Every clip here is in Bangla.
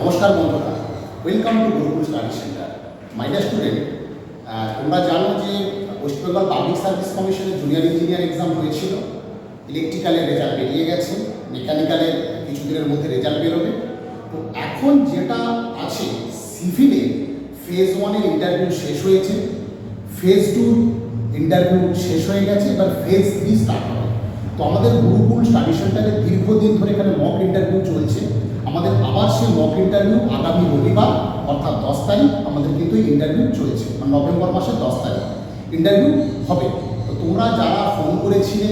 নমস্কার বন্ধুরা welcome to Gurukul study centre my dear student তোমরা জানো যে ওয়েস্ট বেঙ্গল পাবলিক সার্ভিস কমিশনের জুনিয়র ইঞ্জিনিয়ার এক্সাম হয়েছিল। ইলেকট্রিক্যালের রেজাল্ট বেরিয়ে গেছে মেকানিক্যালের কিছুদিনের মধ্যে রেজাল্ট বেরোবে। তো এখন যেটা আছে সিভিলে ফেজ ওয়ানের ইন্টারভিউ শেষ হয়েছে। ফেজ টু ইন্টারভিউ শেষ হয়ে গেছে, এবার ফেজ থ্রি স্টার্ট হবে। তো আমাদের গুরুকুল স্টাডি সেন্টারে দীর্ঘদিন ধরে এখানে মক ইন্টারভিউ চলছে। আমাদের আবার সেই মক ইন্টারভিউ আগামী রবিবার, অর্থাৎ দশ তারিখ আমাদের কিন্তু ইন্টারভিউ চলেছে মানে নভেম্বর মাসের দশ তারিখ। ইন্টারভিউ হবে। তো তোমরা যারা ফোন করেছিলে,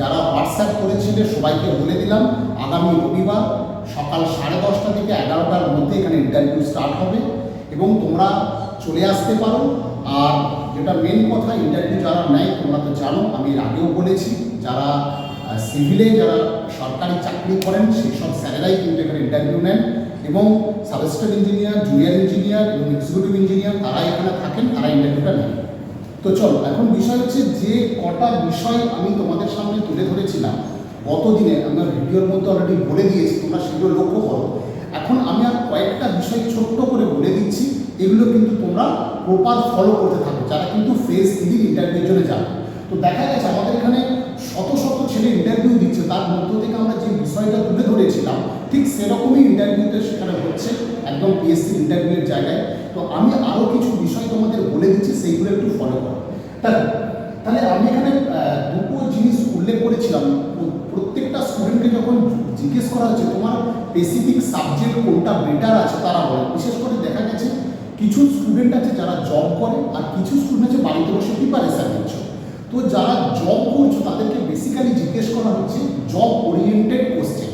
যারা হোয়াটসঅ্যাপ করেছিলে, সবাইকে বলে দিলাম, আগামী রবিবার সকাল সাড়ে দশটা থেকে এগারোটার মধ্যে এখানে ইন্টারভিউ স্টার্ট হবে এবং তোমরা চলে আসতে পারো। আর যেটা মেন কথা ইন্টারভিউ যারা নেয়, তোমরা তো জানো, আমি আগেও বলেছি, যারা সিভিলে যারা সরকারি চাকরি করেন, সেই সব স্যারেরাই কিন্তু এখানে ইন্টারভিউ নেন এবং সাবস্টার ইঞ্জিনিয়ার জুনিয়র ইঞ্জিনিয়ার এবং এক্সিকিউটিভ ইঞ্জিনিয়ার তারা এখানে থাকেন তারা ইন্টারভিউটা নেন। তো চলো, এখন বিষয় হচ্ছে যে কটা বিষয় আমি তোমাদের সামনে তুলে ধরেছিলাম। গতদিনে আমার ভিডিওর মধ্যে অলরেডি বলে দিয়েছি, তোমরা সেগুলো লক্ষ্য করো। এখন আমি আর কয়েকটা বিষয় ছোট্ট করে বলে দিচ্ছি, এগুলো কিন্তু তোমরা প্রপার ফলো করতে থাকো, যারা কিন্তু ফেস থ্রির ইন্টারভিউর জন্য যাবে। তো দেখা গেছে আমাদের এখানে শত শত ছেলে ইন্টারভিউ দিচ্ছে। তার মধ্য থেকে আমরা যে বিষয়টা তুলে ধরেছিলাম, ঠিক সেরকমই ইন্টারভিউতে সেখানে হচ্ছে একদম পিএসসি ইন্টারভিউয়ের জায়গায়। তো আমি আরও কিছু বিষয় তোমাদের বলে দিচ্ছি সেইগুলো একটু ফলো করো। তাহলে তাহলে আমি এখানে দুটো জিনিস উল্লেখ করেছিলাম। প্র- প্রত্যেকটা স্টুডেন্টকে যখন জিজ্ঞেস করা হচ্ছে, তোমার স্পেসিফিক সাবজেক্ট কোনটা বেটার আছে? তারা বলে, বিশেষ করে দেখা গেছে, কিছু স্টুডেন্ট আছে যারা জব করে, আর কিছু স্টুডেন্ট আছে বাড়িতে বসে প্রিপারেশান নিচ্ছে তো যারা জব করছ তাদেরকে বেসিক্যালি জিজ্ঞেস করা হচ্ছে জব ওরিয়েন্টেড কোশ্চেন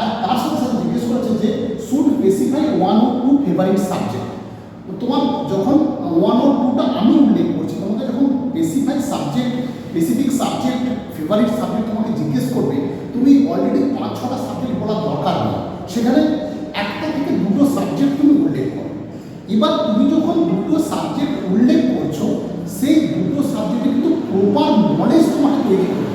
আর তার সাথে সাথে জিজ্ঞেস করা হচ্ছে যে শুড স্পেসিফাই ওয়ান ও টু ফেভারিট সাবজেক্ট তোমার যখন ওয়ান ও টুটা আমি উল্লেখ করছি, তোমাকে যখন specify subject specific subject favourite subject তোমাকে জিজ্ঞেস করবে, তুমি অলরেডি পাঁচ ছটা সাবজেক্ট বলার দরকার নেই। সেখানে একটা থেকে দুটো সাবজেক্ট তুমি উল্লেখ করো। এবার তুমি যখন দুটো সাবজেক্ট উল্লেখ করছ, সেই দুটো সাবজেক্টে কিন্তু প্রপার নলেজ তোমাকে তৈরি তুমি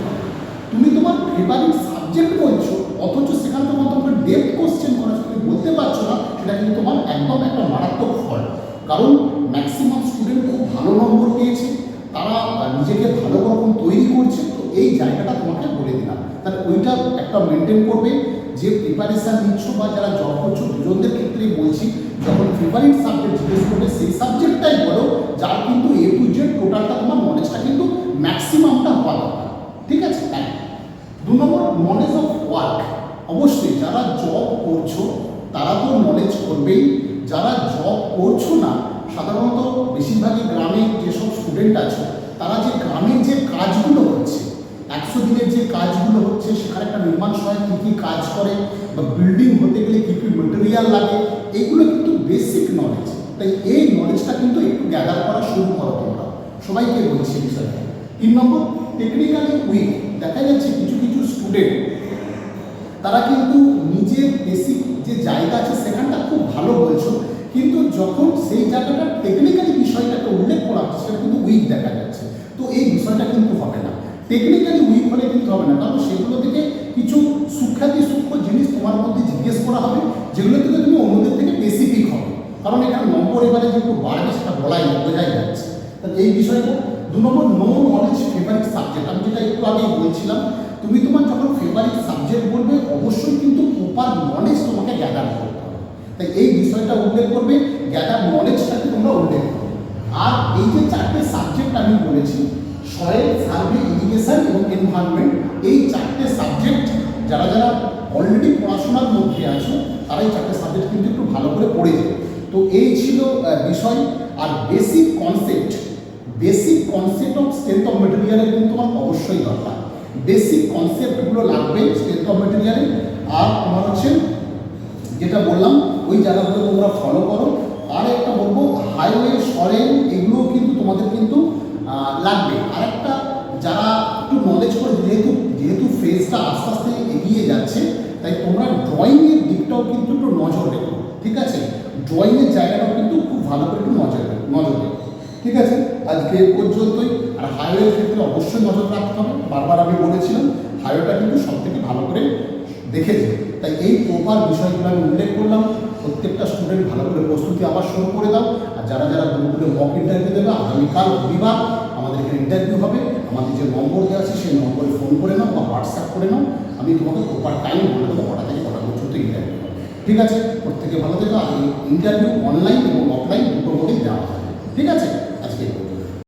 তোমার সাবজেক্ট বলছো, অথচ সেখানে তোমার তোমাকে ডেপথ কোশ্চেন করা তুমি বলতে পারছ না, সেটা কিন্তু তোমার একদম একটা মারাত্মক ফল। কারণ ম্যাক্সিমাম স্টুডেন্ট খুব ভালো নম্বর পেয়েছে, তারা নিজেকে ভালো রকম তৈরি করছে, তো এই জায়গাটা তোমাকে বলে দিলাম। তাহলে ওইটা একটা মেনটেন করবে, যে প্রিপারেশান নিচ্ছ বা যারা জব করছ, দুজনদের ক্ষেত্রেই বলছি, যখন ফেভারিট সাবজেক্ট জিজ্ঞেস করবে, সেই সাবজেক্টটাই বলো, যার কিন্তু এ টু জেড টোটালটা তোমার নলেজটা কিন্তু ম্যাক্সিমামটা হওয়া দরকার ঠিক আছে এক দু নম্বর নলেজ অফ ওয়ার্ক অবশ্যই যারা জব করছ, তারা তো নলেজ করবেই। যারা জব করছ না, সাধারণত বেশিরভাগই গ্রামে যেসব স্টুডেন্ট আছে, তারা যে গ্রামের যে কাজগুলো হচ্ছে, একশো দিনের যে কাজগুলো হচ্ছে, সেখানে একটা নির্মাণ সহায় কী কী কাজ করে, বা বিল্ডিং হতে গেলে কী কী মেটেরিয়াল লাগে, এইগুলো কিন্তু বেসিক নলেজ তাই এই নলেজটা কিন্তু একটু গ্যাদার করা শুরু করো তোমরা। সবাইকে বলছি বিষয়টা তিন নম্বর টেকনিক্যালি উইক দেখা যাচ্ছে কিছু স্টুডেন্ট তারা কিন্তু নিজের বেসিক যে জায়গা আছে সেখানটা খুব ভালো বলছো, কিন্তু যখন সেই জায়গাটা টেকনিক্যালি বিষয়টাকে উল্লেখ করা হচ্ছে, সেটা কিন্তু উইক দেখা যাচ্ছে। তো এই বিষয়টা কিন্তু হবে না। টেকনিক্যালি উইক হলে কিন্তু হবে না, কারণ সেগুলো থেকে কিছু সুখ্যাতি, সূক্ষ্ম জিনিস তোমার মধ্যে জিজ্ঞেস করা হবে, যেগুলো থেকে তুমি অন্যদের থেকে স্পেসিফিক হবে কারণ এখানে নম্বর এবারে যেহেতু বাড়বে, সেটা বলাই বোঝাই যাচ্ছে। তাহলে এই বিষয়টা, দু নম্বর নো নলেজ ফেভারিট সাবজেক্ট আমি যেটা একটু আগেই বলছিলাম তুমি তোমার যখন ফেভারিট সাবজেক্ট বলবে, অবশ্যই কিন্তু প্রপার নলেজ তোমাকে গ্যাদার করতে হবে। তাই এই বিষয়টা উল্লেখ করবে গ্যাদার নলেজটাকে তোমরা উল্লেখ করবে। আর এই যে চারটে সাবজেক্ট আমি বলেছি সয়েল সার্ভে ইরিগেশন এবং এনভায়রনমেন্ট এই চারটে সাবজেক্ট যারা যারা অলরেডি পড়াশোনার মধ্যে আছে, তারা এই চারটে সাবজেক্ট কিন্তু একটু ভালো করে পড়ে যায় তো এই ছিল বিষয়। আর basic concept basic concept of strength of মেটেরিয়ালের কিন্তু তোমার অবশ্যই দরকার। বেসিক কনসেপ্টগুলো লাগবে স্ট্রেংথ অফ মেটেরিয়ালে আর তোমার হচ্ছে, যেটা বললাম, ওই জায়গাগুলো তোমরা ফলো করো। আর একটা বলব হাইওয়ে সরেন এগুলো কিন্তু তোমাদের কিন্তু লাগবে। আর একটা যারা একটু নলেজ করে, যেহেতু যেহেতু ফেজটা আস্তে আস্তে এগিয়ে যাচ্ছে, তাই তোমরা ড্রয়িংয়ের দিকটাও কিন্তু একটু নজর রেখো, ঠিক আছে? ড্রয়িংয়ের জায়গাটাও কিন্তু খুব ভালো করে একটু নজর নজর ঠিক আছে? আজকে পর্যন্তই। আর হাইওয়ের ক্ষেত্রে অবশ্যই নজর রাখতে হবে। বারবার আমি বলেছিলাম হাইওয়েটা কিন্তু সব থেকে ভালো করে দেখেছে। তাই এই প্রপার বিষয়গুলো আমি উল্লেখ করলাম। প্রত্যেকটা স্টুডেন্ট ভালো করে প্রস্তুতি আবার শুরু করে দাও। আর যারা যারা গুরুকুলে মক ইন্টারভিউ দেবে, আগামীকাল রবিবার আমাদের এখানে ইন্টারভিউ হবে। আমাদের যে নম্বর দেওয়া আছে, সেই নম্বরে ফোন করে নাও বা হোয়াটসঅ্যাপ করে নাও। আমি তোমাকে প্রপার টাইম বলে দেবো, কটা থেকে কটা পর্যন্ত ইন্টারভিউ ঠিক আছে? প্রত্যেকে ভালো থেকো। আর ইন্টারভিউ অনলাইন এবং অফলাইন দুটো মোডেই দেওয়া হবে। ঠিক আছে? আজকে